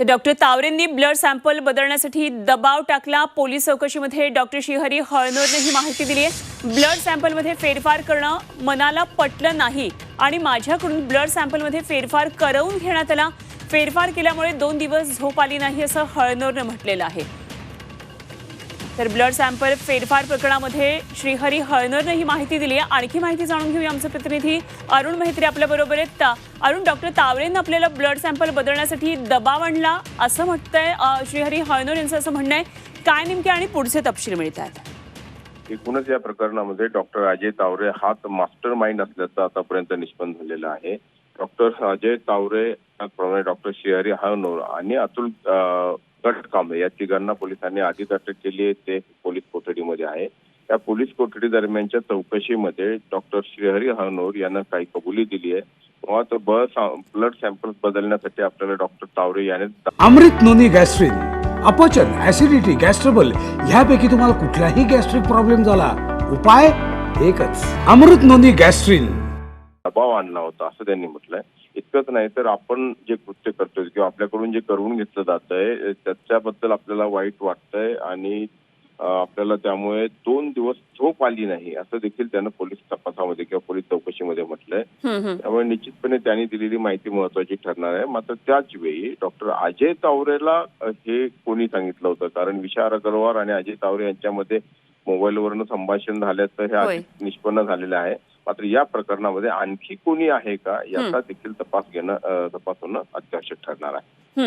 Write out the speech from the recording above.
तर doctor तावरेंनी blood sample बदलण्यासाठी दबाव टाकला. पोलीस चौकशीमध्ये डॉक्टर श्रीहरी हळनोरने ही माहिती दिली आहे. ब्लड सॅम्पलमध्ये फेरफार करणं मनाला पटलं नाही आणि माझ्याकडून ब्लड सॅम्पलमध्ये फेरफार करवून घेण्यात आला. फेरफार केल्यामुळे दोन दिवस झोप आली नाही असं हळनोरनं म्हटलेलं आहे. तर ब्लड सॅम्पल फेरफार प्रकरणामध्ये श्रीहरी हळनरनं ही माहिती दिली आहे. आणखी माहिती जाणून घेऊया आमचे प्रतिनिधी अरुण मैत्री आपल्या बरोबर आहेत. ता- अरुण डॉक्टर तावरेनं आपल्याला ब्लड सॅम्पल बदलण्यासाठी दबाव आणला. असं म्हटतंय श्रीहरी हळनर यांचं असं म्हणणं आहे. काय नेमके आणि पुढचे तपशील मिळत आहेत? एकूणच या प्रकरणामध्ये डॉक्टर अजय तावरे हाच मास्टर माइंड असल्याचं आतापर्यंत निष्पन्न झालेलं आहे. डॉक्टर अजय तावरे त्याचप्रमाणे डॉक्टर श्रीहरी हळनोर आणि अतुल अं, गटकांबळे या तिघांना पोलिसांनी आधीच अटक केली आहे. ते पोलीस कोठडीमध्ये आहे. त्या पोलीस कोठडी दरम्यानच्या चौकशीमध्ये डॉक्टर श्रीहरी हळनोर यांना काही कबुली दिली आहे. तेव्हा तो ब्लड सॅम्पल्स बदलण्यासाठी आपल्याला डॉक्टर तावरे याने अमृत नोनी गॅस्ट्रिन अपचन ऍसिडिटी गॅस्ट्रबल ह्यापैकी तुम्हाला कुठलाही गॅस्ट्रिक प्रॉब्लेम झाला उपाय एकच. अमृत नोनी गॅस्ट्रिन. दबाव आणला होता असं त्यांनी म्हटलंय. इतकंच नाही तर आपण जे कृत्य करतोय किंवा आपल्याकडून जे करून घेतलं जात आहे त्याच्याबद्दल आपल्याला वाईट वाटतंय आणि आपल्याला त्यामुळे दोन दिवस झोप आली नाही असं देखील त्यानं पोलीस तपासामध्ये किंवा पोलीस चौकशीमध्ये म्हटलंय. त्यामुळे निश्चितपणे त्यांनी दिलेली माहिती महत्वाची ठरणार आहे. मात्र त्याच वेळी डॉक्टर अजय तावरेला हे कोणी सांगितलं होतं? कारण विशाल अग्रवाल आणि अजय तावरे यांच्यामध्ये मोबाईलवरनं संभाषण झाल्याचं हे निष्पन्न झालेलं आहे. मात्र या प्रकरणामध्ये आणखी कोणी आहे का याचा देखील तपास घेणं तपास होणं अत्यावश्यक ठरणार आहे.